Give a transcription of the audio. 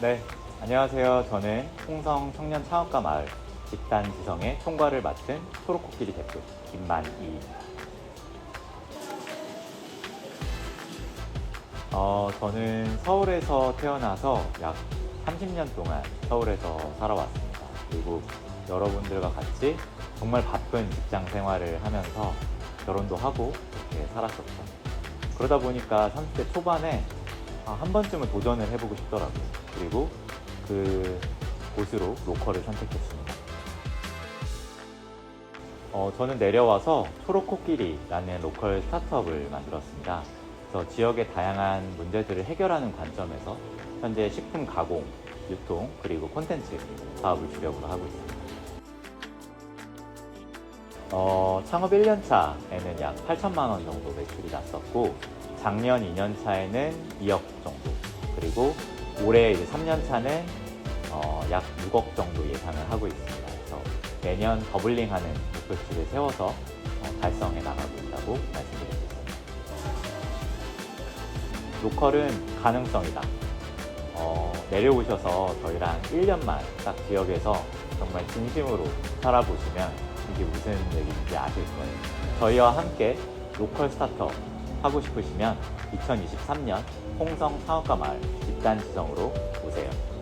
네, 안녕하세요. 저는 홍성 청년 창업가 마을 집단 지성의 총괄을 맡은 초록코끼리 대표 김만희입니다. 어, 저는 서울에서 태어나서 약 30년 동안 서울에서 살아왔습니다. 그리고 여러분들과 같이 정말 바쁜 직장 생활을 하면서 결혼도 하고 이렇게 살았었죠. 그러다 보니까 30대 초반에 아, 한 번쯤은 도전을 해보고 싶더라고요. 그리고 그 곳으로 로컬을 선택했습니다. 어, 저는 내려와서 초록코끼리라는 로컬 스타트업을 만들었습니다. 그래서 지역의 다양한 문제들을 해결하는 관점에서 현재 식품 가공, 유통, 그리고 콘텐츠 사업을 주력으로 하고 있습니다. 어, 창업 1년 차에는 약 8천만 원 정도 매출이 났었고 작년 2년 차에는 2억 정도 그리고 올해 이제 3년 차는 어, 약 6억 정도 예상을 하고 있습니다. 그래서 매년 더블링하는 목표치를 세워서 어, 달성해 나가고 있다고 말씀드리겠습니다. 로컬은 가능성이다. 어, 내려오셔서 저희랑 1년만 딱 지역에서 정말 진심으로 살아보시면 이게 무슨 얘기인지 아실 거예요. 저희와 함께 로컬 스타트업 하고 싶으시면 2023년 홍성 사업가 마을 집단 지성으로 오세요.